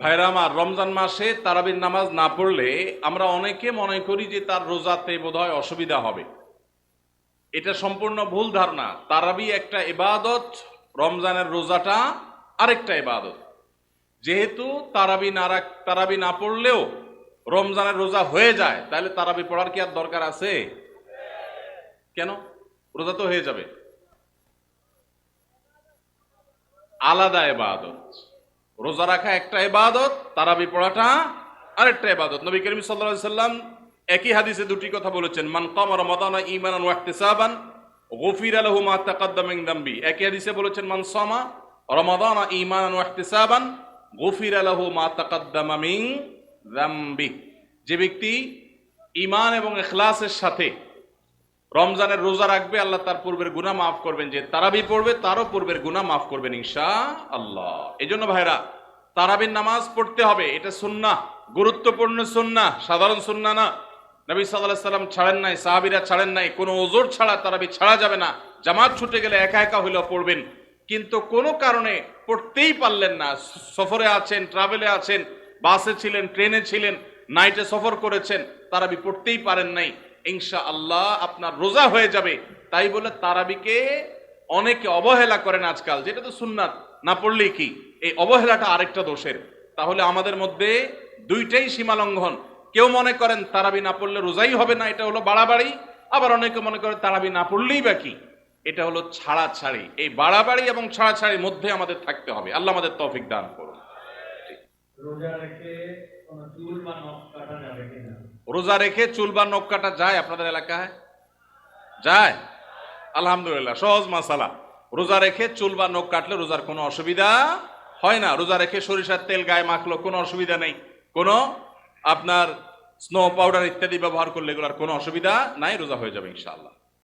ভাইরা, আমার রমজান মাসে তারাবির নামাজ না পড়লে আমরা অনেকে মনে করি যে তার রোজাতে বোধহয় অসুবিধা হবে। এটা সম্পূর্ণ ভুল ধারণা। তারাবি একটা এবাদত রমজানের রোজাটা আরেকটা এবাদত যেহেতু তারাবি না রাখ, তারাবি না পড়লেও রমজানের রোজা হয়ে যায়, তাহলে তারাবি পড়ার কি আর দরকার আছে? কেন? রোজা তো হয়ে যাবে। আলাদা এবাদত রোজা রাখা একটা এবাদত তারাবি পড়াটা আরেকটা এবাদত নবী করিম সাল্লাল্লাহু সাল্লাম একই হাদিসে দুটি কথা বলেছেন, মান কাম রমাদানা ঈমানান ওয়া ইহতিসাবান, গফির লাহু মা তাকাদ্দাম দামবি। একই হাদিসে বলেছেন, মান সামা রমাদানা ঈমানান ওয়া ইহতিসাবান, গফির লাহু মা তাকাদ্দামা মিন দামবি। যে ব্যক্তি ঈমান এবং ইখলাসের সাথে রমজানের রোজা রাখবে, আল্লাহ তার পূর্বের গুনাহ মাফ করবেন। যে তারাবি পড়বে, তারও পূর্বের গুনাহ মাফ করবেন ইনশা আল্লাহ এই জন্য ভাইরা তারাবির নামাজ পড়তে হবে, এটা সুন্না গুরুত্বপূর্ণ সুন্না সাধারণ সুন্না না। নবী সাল্লাহ সাল্লাম ছাড়েন নাই, সাহাবিরা ছাড়েন নাই, কোনো ওজোর ছাড়া তারাবি ছাড়া যাবে না। জামাত ছুটে গেলে একা একা হইলেও পড়বেন। কিন্তু কোনো কারণে পড়তেই পারলেন না। সফরে আছেন, ট্রাভেলে আছেন, বাসে ছিলেন, ট্রেনে ছিলেন, নাইটে সফর করেছেন, তারাবি পড়তেই পারেন নাই। ইনশা আল্লাহ আপনার রোজা হয়ে যাবে। তাই বলে তারাবিকে অনেকে অবহেলা করেন আজকাল। যেটা তো সুন্নাত, না পড়লেই কি? এই অবহেলাটা আরেকটা দোষের। তাহলে আমাদের মধ্যে দুইটাই সীমা লঙ্ঘন। কেউ মনে করেন তারাবি না পড়লে রোজাই হবে না, এটা হলো বাড়াবাড়ি। আবার অনেকে মনে করে তারাবি না পড়লেই বা কি? এটা হলো ছাড়া ছাড়ি এই বাড়াবাড়ি এবং ছাড়া ছাড়ির মধ্যে আমাদের থাকতে হবে। আল্লাহ আমাদের তৌফিক দান করুন। রোজা রেখে বা নখ কাটা রোজা রেখে চুল বা নখ কাটা যায় আপনাদের এলাকায়? যায়? আলহামদুলিল্লাহ, সহজ মাসালা। রোজা রেখে চুল বা নখ কাটলে রোজার কোনো অসুবিধা হয় না। রোজা রেখে সরিষার তেল গায়ে মাখলো কোনো অসুবিধা নেই। কোনো আপনার স্নো পাউডার ইত্যাদি ব্যবহার করলে এগুলোর কোনো অসুবিধা নাই, রোজা হয়ে যাবে ইনশাআল্লাহ।